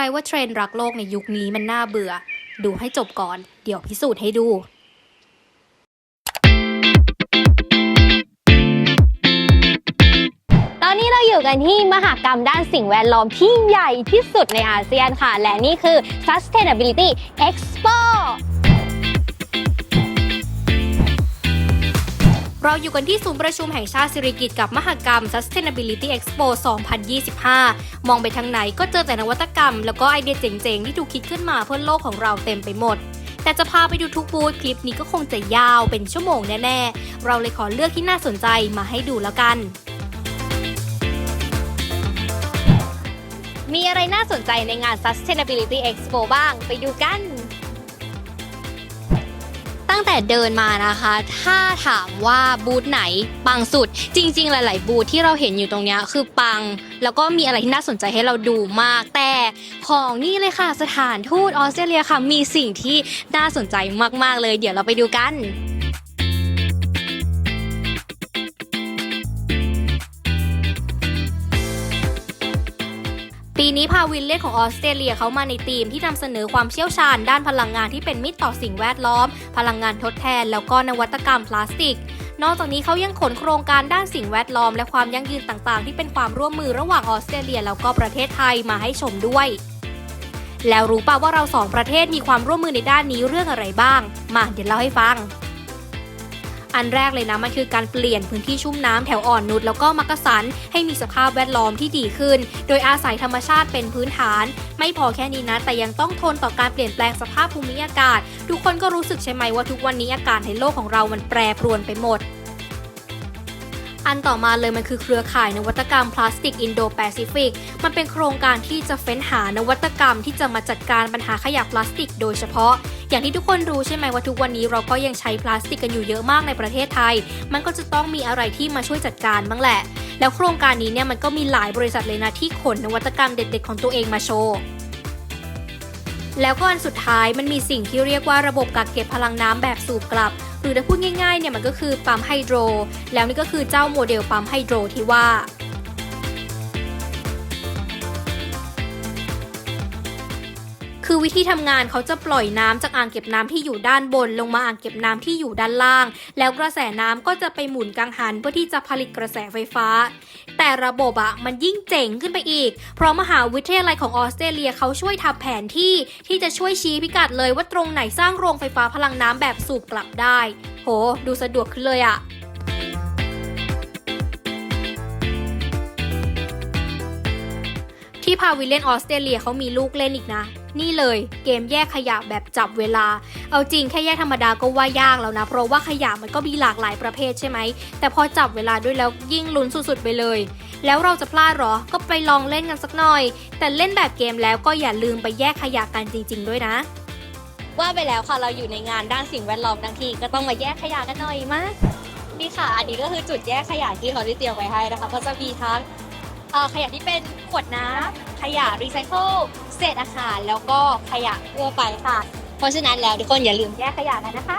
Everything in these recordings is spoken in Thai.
รว่าเทรนด์รักโลกในยุคนี้มันน่าเบื่อ ดูให้จบก่อน เดี๋ยวพิสูจน์ให้ดูตอนนี้เราอยู่กันที่มหากรรมด้านสิ่งแวดล้อมที่ใหญ่ที่สุดในอาเซียนค่ะ และนี่คือ Sustainability Expo เราอยู่กันที่ศูนย์ประชุมแห่งชาติสิริกิติ์กับมหกรรม Sustainability Expo 2025 มองไปทางไหนก็เจอแต่นวัตกรรม แล้วก็ไอเดียเจ๋งๆ ที่ถูกคิดขึ้นมาเพื่อโลกของเราเต็มไปหมด แต่จะพาไปดูทุกบูธคลิปนี้ก็คงจะยาวเป็นชั่วโมงแน่ๆ เราเลยขอเลือกที่น่าสนใจมาให้ดูแล้วกัน มีอะไรน่าสนใจในงาน Sustainability Expo บ้าง ไปดูกัน ตั้งแต่เดินมานะคะ ถ้าถามว่าบูธไหนปังสุด จริง ๆ หลาย ๆ บูธที่เราเห็นอยู่ตรงนี้คือปัง แล้วก็มีอะไรที่น่าสนใจให้เราดูมาก แต่ของนี่เลยค่ะ สถานทูตออสเตรเลียค่ะ มีสิ่งที่น่าสนใจมาก ๆ เลย เดี๋ยวเราไปดูกัน นี้พาวิลเลียนของออสเตรเลียเขามาในธีมที่นำเสนอความเชี่ยวชาญด้านพลังงานที่เป็นมิตรต่อสิ่งแวดล้อม พลังงานทดแทน แล้วก็นวัตกรรมพลาสติก นอกจากนี้เขายังขนโครงการด้านสิ่งแวดล้อม และความยั่งยืนต่างๆ ที่เป็นความร่วมมือระหว่างออสเตรเลีย แล้วก็ประเทศไทยมาให้ชมด้วย แล้วรู้ป่าว่าเราสองประเทศมีความร่วมมือในด้านนี้เรื่องอะไรบ้าง มาเดี๋ยวเล่าให้ฟัง อันแรกเลยนะมันคือการเปลี่ยนพื้นที่ชุ่มน้ำแถวอ่อนนุชแล้วก็มักกะสันให้มีสภาพแวดล้อมที่ดีขึ้น โดยอาศัยธรรมชาติเป็นพื้นฐาน ไม่พอแค่นี้นะ แต่ยังต้องทนต่อการเปลี่ยนแปลงสภาพภูมิอากาศ ทุกคนก็รู้สึกใช่ไหมว่าทุกวันนี้อากาศในโลกของเรามันแปรปรวนไปหมดอันต่อมาเลยมันคือเครือข่ายนวัตกรรมพลาสติกอินโดแปซิฟิก มันเป็นโครงการที่จะเฟ้นหานวัตกรรมที่จะมาจัดการปัญหาขยะพลาสติกโดยเฉพาะ อย่างที่ทุกคนรู้ใช่ไหมว่าทุกวันนี้เราก็ยังใช้พลาสติกกันอยู่เยอะมากในประเทศไทย มันก็จะต้องมีอะไรที่มาช่วยจัดการบ้างแหละ แล้วโครงการนี้เนี่ยมันก็มีหลายบริษัทเลยนะที่ขนนวัตกรรมเด็ดๆของตัวเองมาโชว์แล้วก็อันสุดท้ายมันมีสิ่งที่เรียกว่าระบบกักเก็บพลังน้ำแบบสูบกลับ หรือถ้าพูดง่ายๆเนี่ยมันก็คือปั๊มไฮโดรแล้วนี่ก็คือเจ้าโมเดลปั๊มไฮโดรที่ว่า คือวิธีทำงานเขาจะปล่อยน้ำจากอ่างเก็บน้ำที่อยู่ด้านบน ลงมาอ่างเก็บน้ำที่อยู่ด้านล่าง แล้วกระแสน้ำก็จะไปหมุนกังหันเพื่อที่จะผลิตกระแสไฟฟ้า แต่ระบบอะมันยิ่งเจ๋งขึ้นไปอีก เพราะมหาวิทยาลัยของออสเตรเลียเขาช่วยทำแผนที่ที่จะช่วยชี้พิกัดเลยว่าตรงไหนสร้างโรงไฟฟ้าพลังน้ำแบบสูบกลับได้ โห ดูสะดวกขึ้นเลยอะที่พาวิลเลียนออสเตรเลียเขามีลูกเล่นอีกนะ นี่เลยเกมแยกขยะแบบจับเวลา เอาจริงแค่แยกธรรมดาก็ว่ายากแล้วนะ เพราะว่าขยะมันก็มีหลากหลายประเภทใช่ไหม แต่พอจับเวลาด้วยแล้วยิ่งลุ้นสุดๆไปเลย แล้วเราจะพลาดหรอ ก็ไปลองเล่นกันสักหน่อย แต่เล่นแบบเกมแล้วก็อย่าลืมไปแยกขยะกันจริง ๆ ด้วยนะ ว่าไปแล้วค่ะเราอยู่ในงานด้านสิ่งแวดล้อมทั้งทีก็ต้องมาแยกขยะกันหน่อยมากนี่ค่ะ อันนี้ก็คือจุดแยกขยะที่เขาได้เตรียมไว้ให้นะคะ ก็จะมีทั้งขยะที่เป็นขวดน้ำขยะรีไซเคิล เศษอาหารแล้วก็ขยะทั่วไปค่ะ เพราะฉะนั้นแล้วทุกคนอย่าลืมแยกขยะกันนะคะ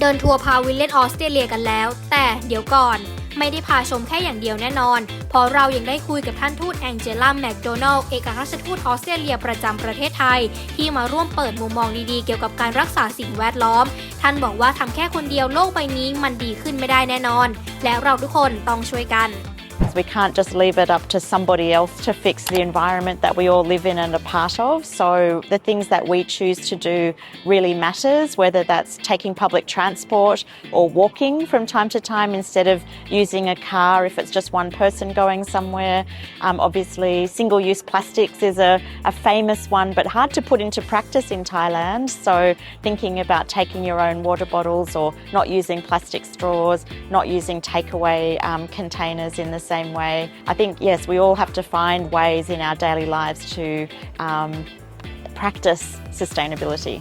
เดินทัวร์พาวิลเลนออสเตรเลียกันแล้ว แต่เดี๋ยวก่อน ไม่ได้พาชมแค่อย่างเดียวแน่นอน เพราะเรายังได้คุยกับท่านทูตแองเจล่าแมคโดนัลล์เอกอัครราชทูตออสเตรเลียประจำประเทศไทย ที่มาร่วมเปิดมุมมองดีๆ เกี่ยวกับการรักษาสิ่งแวดล้อม ท่านบอกว่าทำแค่คนเดียวโลกใบนี้มันดีขึ้นไม่ได้แน่นอน และเราทุกคนต้องช่วยกัน We can't just leave it up to somebody else to fix the environment that we all live in and are part of. So the things that we choose to do really matters, whether that's taking public transport or walking from time to time instead of using a car if it's just one person going somewhere. Um, obviously, single-use plastics is a, a famous one, but hard to put into practice in Thailand. So thinking about taking your own water bottles or not using plastic straws, not using takeaway um, containers in the same way. I think, yes, we all have to find ways in our daily lives to um, practice sustainability.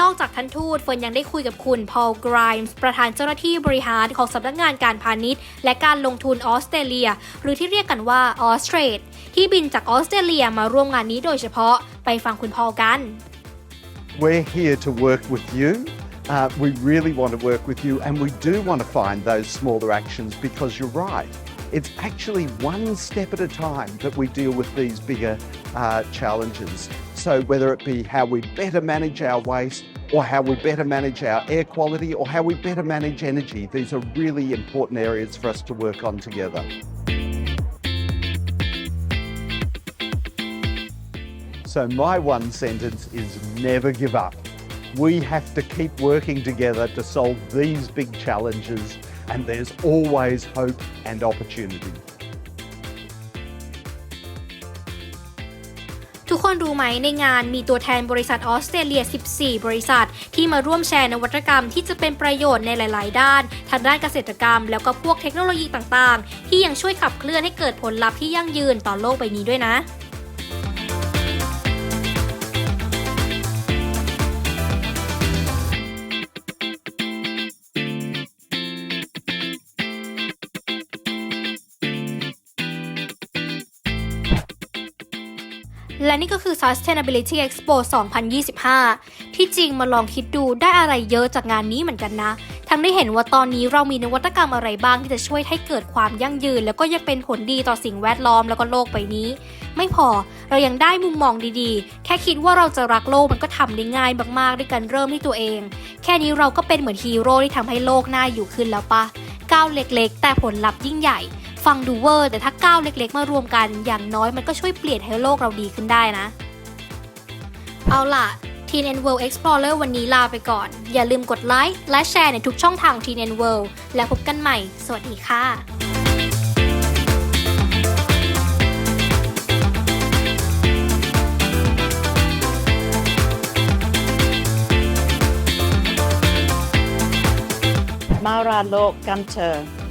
นนอกจากท่านทูตเฟิร์นยังได้คุยกับคุณพอลกรายส์ประธานเจ้าหน้าที่บริหารของสำนักงานการพาณิชย์ และการลงทุนออสเตรเลีย หรือที่เรียกกันว่าออสเตรดที่บินจากออสเตรเลียมาร่วมงานนี้โดยเฉพาะไปฟังคุณพอลกัน We're here to work with you. Uh, we really want to work with you, and we do want to find those smaller actions because you're right. It's actually one step at a time that we deal with these bigger uh, challenges. So, whether it be how we better manage our waste, or how we better manage our air quality, or how we better manage energy, these are really important areas for us to work on together. So, my one sentence is never give up. We have to keep working together to solve these big challenges, and there's always hope and opportunity. ทุกคนรู้ไหมในงานมีตัวแทนบริษัทออสเตรเลีย 14 บริษัท ที่มาร่วมแชร์นวัตกรรมที่จะเป็นประโยชน์ในหลาย ๆ ด้านทางด้านเกษตรกรรม แล้วก็พวกเทคโนโลยีต่าง ๆ ที่ยังช่วยขับเคลื่อนให้เกิดผลลัพธ์ที่ยั่งยืนต่อโลกใบนี้ด้วยนะ และนี่ก็คือ Sustainability Expo 2025 ที่จริงมาลองคิดดูได้อะไรเยอะจากงานนี้เหมือนกันนะ ทั้งได้เห็นว่าตอนนี้เรามีนวัตกรรมอะไรบ้างที่จะช่วยให้เกิดความยั่งยืน แล้วก็ยังเป็นผลดีต่อสิ่งแวดล้อมแล้วก็โลกใบนี้ ไม่พอเรายังได้มุมมองดีๆ แค่คิดว่าเราจะรักโลกมันก็ทำได้ง่ายมากๆด้วยการเริ่มที่ตัวเอง แค่นี้เราก็เป็นเหมือนฮีโร่ที่ทำให้โลกน่าอยู่ขึ้นแล้วปะก้าวเล็กๆ แต่ผลลัพธ์ยิ่งใหญ่ ฟังดูเวอร์ แต่ถ้าก้าวเล็ก ๆ มารวมกันอย่างน้อยมันก็ช่วยเปลี่ยนให้โลกเราดีขึ้นได้นะ เอาล่ะ Teen and World Explorer วันนี้ลาไปก่อน อย่าลืมกดไลค์และแชร์ในทุกช่องทาง Teen and World แล้วพบกันใหม่ สวัสดีค่ะ Mara Lok Gunter.